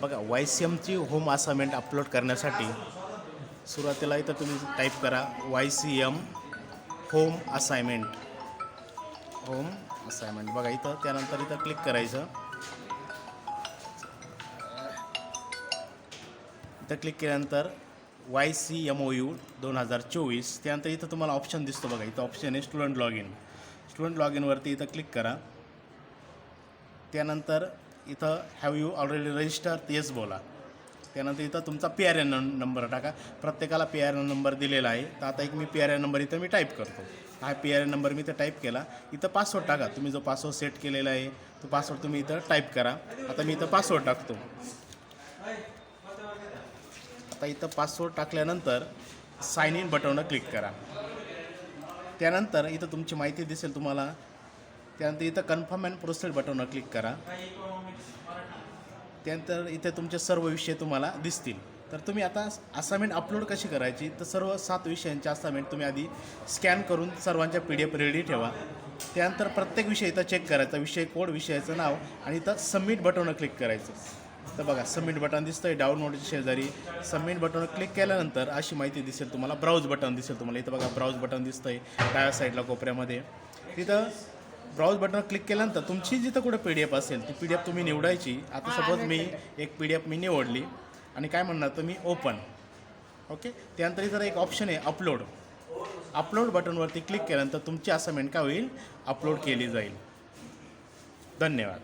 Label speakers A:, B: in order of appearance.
A: बघा Y C एमची home assignment upload करण्यासाठी सुरुवातीला इथं तुम्ही टाईप करा Y C M home assignment home assignment बघा इथं त्यानंतर इथं क्लिक करायचं. इथं क्लिक केल्यानंतर Y C M O U दोन हजार चोवीस त्यानंतर इथं तुम्हाला ऑप्शन दिसतो बघा. इथं ऑप्शन आहे student log in student log इनवरती इथं क्लिक करा. त्यानंतर इथं हॅव यू ऑलरेडी रजिस्टर तेच बोला. त्यानंतर इथं तुमचा पी आर एन नंबर टाका. प्रत्येकाला पी आर एन नंबर दिलेला आहे. तर आता एक मी पी आर एन नंबर इथं मी टाईप करतो. हा पी आर एन नंबर मी इथं टाईप केला. इथं पासवर्ड टाका. तुम्ही जो पासवर्ड सेट केलेला आहे तो पासवर्ड तुम्ही इथं टाईप करा. आता मी इथं पासवर्ड टाकतो. आता इथं पासवर्ड टाकल्यानंतर साईन इन बटनवर क्लिक करा. त्यानंतर इथं तुमची माहिती दिसेल तुम्हाला. त्यानंतर इथं कन्फर्म अँड प्रोसेड बटनवर क्लिक करा. त्यानंतर इथे तुमचे सर्व विषय तुम्हाला दिसतील. तर तुम्ही आता असाइनमेंट अपलोड कशी करायची? तर सर्व सात विषयांचे असाइनमेंट तुम्ही आधी स्कॅन करून सर्वांच्या पी डी एफ रेडी ठेवा. त्यानंतर प्रत्येक विषय इथं चेक करायचा. विषय कोड विषयाचं नाव आणि इथं सबमिट बटनवर क्लिक करायचं. तर बघा सबमिट बटन आहे डाउनलोडच्या शेजारी. सबमिट बटनवर क्लिक केल्यानंतर अशी माहिती दिसेल तुम्हाला. ब्राउज बटन दिसेल तुम्हाला. इथं बघा ब्राउज बटन दिसतं आहे डाव्या साईडला कोपऱ्यामध्ये. तिथं ब्राउज बटनवर क्लिक केल्यानंतर तुमची जिथं कुठं पी डी एफ असेल ती पी डी एफ तुम्ही निवडायची. आता सपोज मी एक पी डी एफ मी निवडली आणि काय म्हणणार तुम्ही ओपन ओके त्यानंतर इथं एक ऑप्शन आहे अपलोड अपलोड बटनवरती क्लिक केल्यानंतर तुमची असाइनमेंट काय होईल? अपलोड केली जाईल. धन्यवाद.